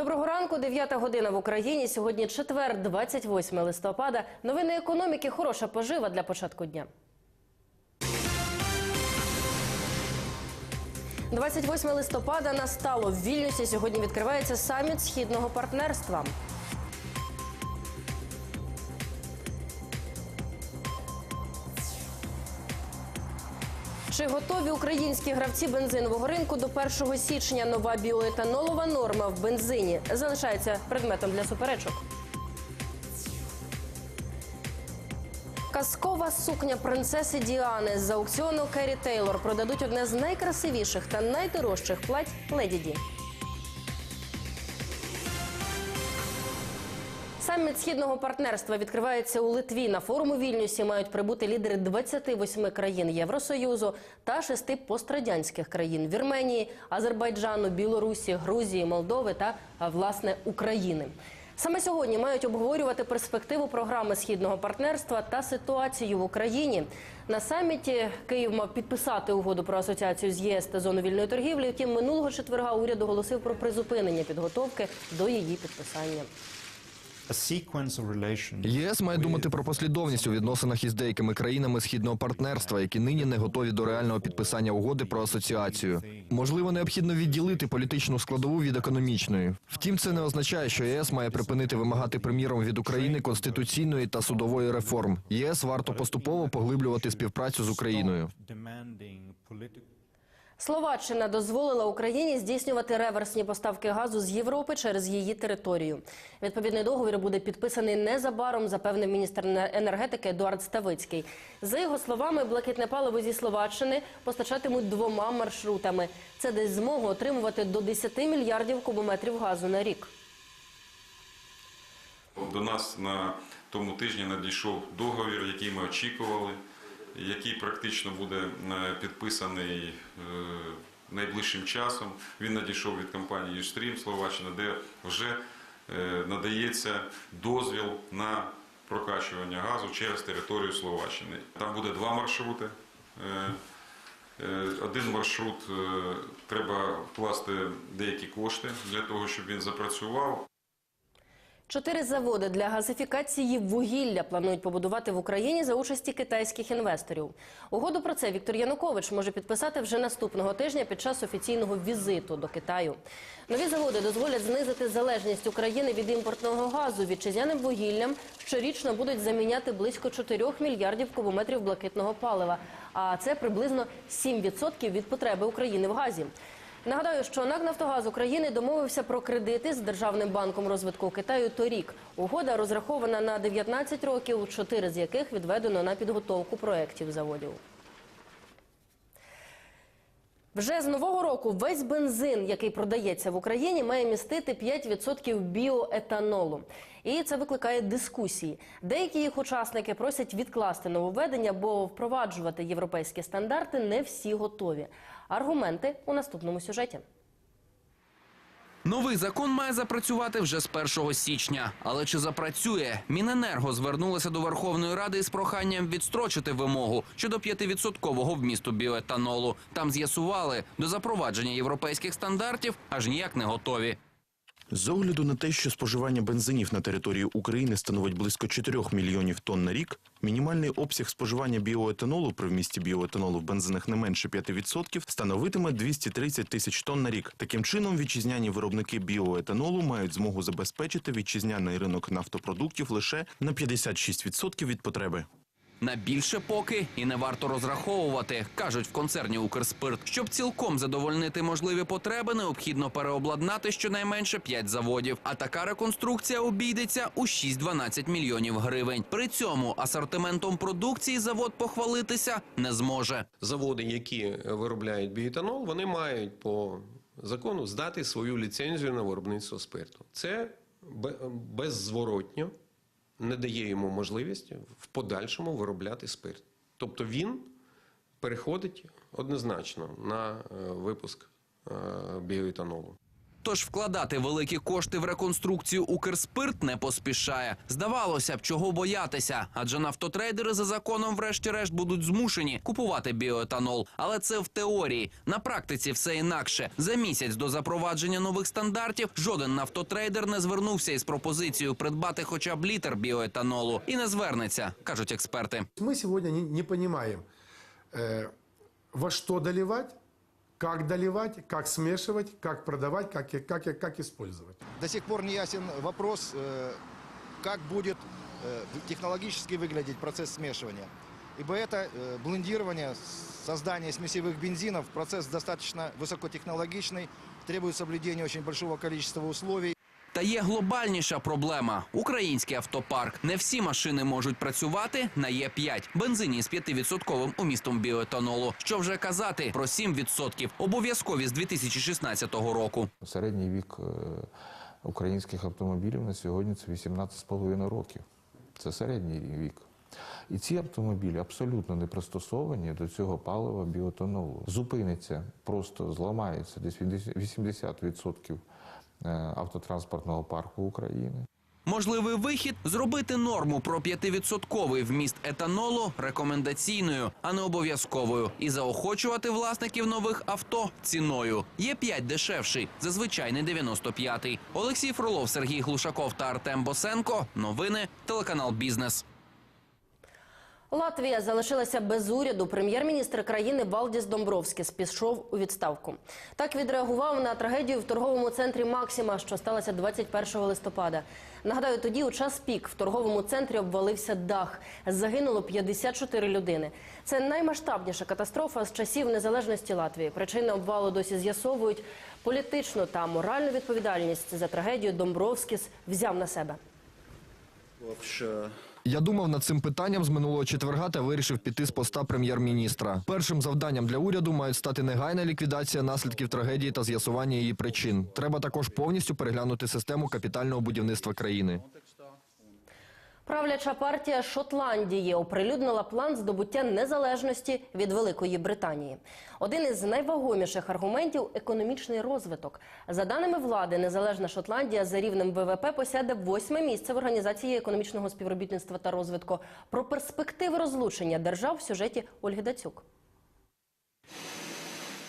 Доброго ранку, 9 година в Україні. Сьогодні четвер, 28 листопада. Новини економіки. Хороша пожива для початку дня. 28 листопада настало в Вільнюсі. Сьогодні відкривається саміт східного партнерства. Чи готові українські гравці бензинового ринку до 1 січня? Нова біоетанолова норма в бензині залишається предметом для суперечок. Казкова сукня принцеси Діани з аукціону Керрі Тейлор продадуть одне з найкрасивіших та найдорожчих плать Леді Ді. Саміт східного партнерства відкривається у Литві. На форум у Вільнюсі мають прибути лідери 28 країн Євросоюзу та шести пострадянських країн Вірменії, Азербайджану, Білорусі, Грузії, Молдови та власне України. Саме сьогодні мають обговорювати перспективу програми східного партнерства та ситуацію в Україні. На саміті Київ мав підписати угоду про асоціацію з ЄС та зону вільної торгівлі. Втім, минулого четверга уряд оголосив про призупинення підготовки до її підписання. ЄС має думати про послідовність у відносинах із деякими країнами східного партнерства, які нині не готові до реального підписання угоди про асоціацію. Можливо, необхідно відділити політичну складову від економічної. Втім, це не означає, що ЄС має припинити вимагати приміром від України конституційної та судової реформ. ЄС варто поступово поглиблювати співпрацю з Україною. Словаччина дозволила Україні здійснювати реверсні поставки газу з Європи через її територію. Відповідний договір буде підписаний незабаром, запевнив міністр енергетики Едуард Ставицький. За його словами, блакитне паливо зі Словаччини постачатимуть двома маршрутами. Це дасть змогу отримувати до 10 мільярдів кубометрів газу на рік. До нас на тому тижні надійшов договір, який ми очікували, який практично буде е, підписаний е, найближчим часом. Він надійшов від компанії Юстрім Словаччина, де вже е, надається дозвіл на прокачування газу через територію Словаччини. Там буде два маршрути. Один маршрут треба вкласти деякі кошти для того, щоб він запрацював. Чотири заводи для газифікації вугілля планують побудувати в Україні за участі китайських інвесторів. Угоду про це Віктор Янукович може підписати вже наступного тижня під час офіційного візиту до Китаю. Нові заводи дозволять знизити залежність України від імпортного газу. Вітчизняним вугіллям щорічно будуть заміняти близько 4 мільярдів кубометрів блакитного палива. А це приблизно 7% від потреби України в газі. Нагадаю, що НАК «Нафтогаз України домовився про кредити з Державним банком розвитку Китаю торік. Угода розрахована на 19 років, 4 з яких відведено на підготовку проєктів заводів. Вже з нового року весь бензин, який продається в Україні, має містити 5% біоетанолу. І це викликає дискусії. Деякі їх учасники просять відкласти нововведення, бо впроваджувати європейські стандарти не всі готові. Аргументи у наступному сюжеті. Новий закон має запрацювати вже з 1 січня. Але чи запрацює? Міненерго звернулося до Верховної Ради із проханням відстрочити вимогу щодо 5-відсоткового вмісту біоетанолу. Там з'ясували, до запровадження європейських стандартів аж ніяк не готові. З огляду на те, що споживання бензинів на території України становить близько 4 мільйонів тонн на рік, мінімальний обсяг споживання біоетанолу при вмісті біоетанолу в бензинах не менше 5% становитиме 230 тисяч тонн на рік. Таким чином, вітчизняні виробники біоетанолу мають змогу забезпечити вітчизняний ринок нафтопродуктів лише на 56% від потреби. На більше поки і не варто розраховувати, кажуть в концерні Укрспирт. Щоб цілком задовольнити можливі потреби, необхідно переобладнати щонайменше 5 заводів. А така реконструкція обійдеться у 6-12 мільйонів гривень. При цьому асортиментом продукції завод похвалитися не зможе. заводи, які виробляють біоетанол, вони мають по закону здати свою ліцензію на виробництво спирту. Це бе- беззворотньо не дає йому можливість в подальшому виробляти спирт. Тобто він переходить однозначно на е, випуск е, біоетанолу. Тож вкладати великі кошти в реконструкцію Укрспирт не поспішає. Здавалося б, чого боятися, адже нафтотрейдери за законом, врешті-решт, будуть змушені купувати біоетанол. Але це в теорії. На практиці все інакше. За місяць до запровадження нових стандартів жоден нафтотрейдер не звернувся із пропозицією придбати хоча б літр біоетанолу і не звернеться, кажуть експерти. Мы сегодня не, понимаем, э, во что доливать, как доливать, как смешивать, как продавать, как, как, как использовать. До сих пор не ясен вопрос, э, как будет э, технологически выглядеть процесс смешивания. Ибо это э, блендирование, создание смесевых бензинов, процесс достаточно высокотехнологичный, требует соблюдения очень большого количества условий. Та є глобальніша проблема. Український автопарк. Не всі машини можуть працювати на Є5. Бензині з 5% умістом біоетанолу. Що вже казати про 7% обов'язкові з 2016 року. Середній вік е, українських автомобілів на сьогодні це 18,5 років. Це середній вік. І ці автомобілі абсолютно не пристосовані до цього палива біотонолу. Зупиниться, просто зламається десь 80% е, автотранспортного парку України. Можливий вихід зробити норму про 5% вміст етанолу рекомендаційною, а не обов'язковою, і заохочувати власників нових авто ціною. Є 5 дешевший, зазвичай не 95-й. Олексій Фролов, Сергій Глушаков та Артем Босенко. Новини телеканал Бізнес. Латвія залишилася без уряду. Прем'єр-міністр країни Валдіс Домбровскіс пішов у відставку. Так відреагував на трагедію в торговому центрі Максима, що сталося 21 листопада. Нагадаю, тоді у час пік в торговому центрі обвалився дах. Загинуло 54 людини. Це наймасштабніша катастрофа з часів незалежності Латвії. Причини обвалу досі з'ясовують. Політичну та моральну відповідальність за трагедію Домбровскіс взяв на себе. Я думав над цим питанням з минулого четверга та вирішив піти з поста прем'єр-міністра. Першим завданням для уряду мають стати негайна ліквідація наслідків трагедії та з'ясування її причин. Треба також повністю переглянути систему капітального будівництва країни. Правляча партія Шотландії оприлюднила план здобуття незалежності від Великої Британії. Один із найвагоміших аргументів економічний розвиток. За даними влади, незалежна Шотландія за рівнем ВВП посяде восьме місце в організації економічного співробітництва та розвитку. Про перспективи розлучення держав в сюжеті Ольги Дацюк.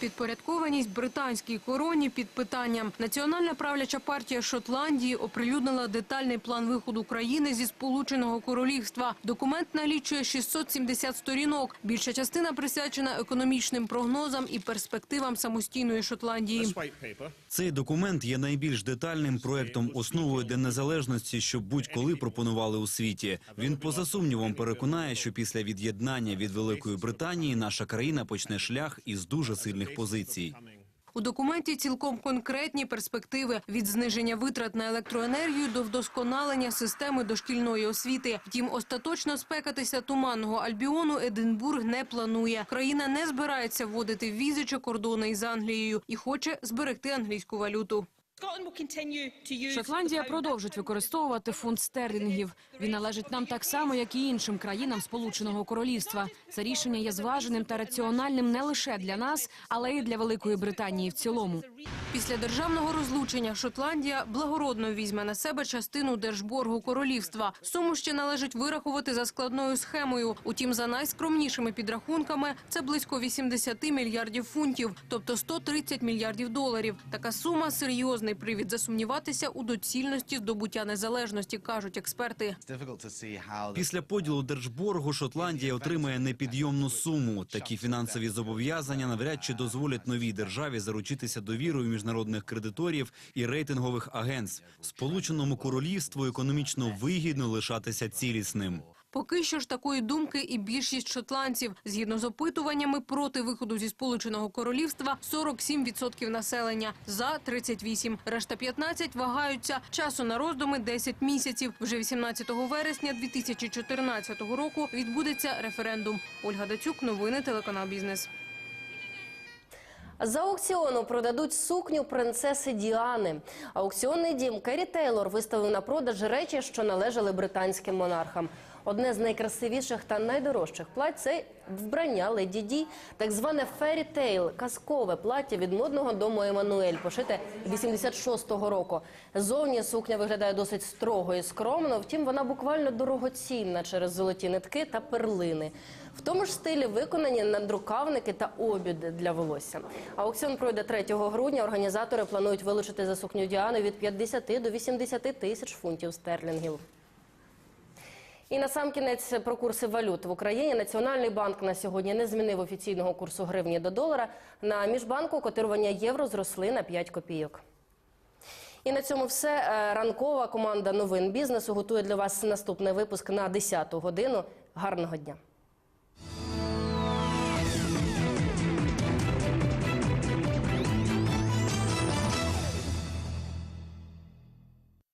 Підпорядкованість британській короні під питанням. Національна правляча партія Шотландії оприлюднила детальний план виходу країни зі Сполученого Королівства. Документ налічує 670 сторінок. Більша частина присвячена економічним прогнозам і перспективам самостійної Шотландії. Цей документ є найбільш детальним проектом основою для незалежності, що будь-коли пропонували у світі. Він поза сумнівом переконає, що після від'єднання від Великої Британії наша країна почне шлях із дуже сильних позицій. У документі цілком конкретні перспективи від зниження витрат на електроенергію до вдосконалення системи дошкільної освіти. Втім, остаточно спекатися туманного Альбіону Единбург не планує. Країна не збирається вводити візи чи кордони із Англією і хоче зберегти англійську валюту. Шотландія продовжить використовувати фунт стерлінгів. Він належить нам так само, як і іншим країнам Сполученого Королівства. Це рішення є зваженим та раціональним не лише для нас, але й для Великої Британії в цілому. Після державного розлучення Шотландія благородно візьме на себе частину держборгу королівства. Суму ще належить вирахувати за складною схемою. Утім, за найскромнішими підрахунками це близько 80 мільярдів фунтів, тобто 130 мільярдів доларів. Така сума серйозний привід засумніватися у доцільності здобуття незалежності, кажуть експерти. Після поділу держборгу Шотландія отримає непідйомну суму. Такі фінансові зобов'язання навряд чи дозволять новій державі заручитися довірою міжнародних кредиторів і рейтингових агентств. Сполученому королівству економічно вигідно лишатися цілісним. Поки що ж такої думки і більшість шотландців. Згідно з опитуваннями, проти виходу зі Сполученого Королівства 47% населення, за 38%. Решта 15% вагаються. Часу на роздуми 10 місяців. Вже 18 вересня 2014 року відбудеться референдум. Ольга Дацюк, новини, телеканал «Бізнес». За аукціону продадуть сукню принцеси Діани. Аукціонний дім Керрі Тейлор виставив на продаж речі, що належали британським монархам. Одне з найкрасивіших та найдорожчих плать це вбрання Леді Ді, так зване Tale – казкове плаття від модного дому Еммануель, пошите 86-го року. Зовні сукня виглядає досить строго і скромно, втім вона буквально дорогоцінна через золоті нитки та перлини. В тому ж стилі виконані надрукавники та обід для волосся. Аукціон пройде 3 грудня. Організатори планують вилучити за сукню Діани від 50 до 80 тисяч фунтів стерлінгів. І на сам кінець про курси валют в Україні. Національний банк на сьогодні не змінив офіційного курсу гривні до долара. На міжбанку котирування євро зросли на 5 копійок. І на цьому все. Е, Ранкова команда новин бізнесу готує для вас наступний випуск на 10 годину. Гарного дня.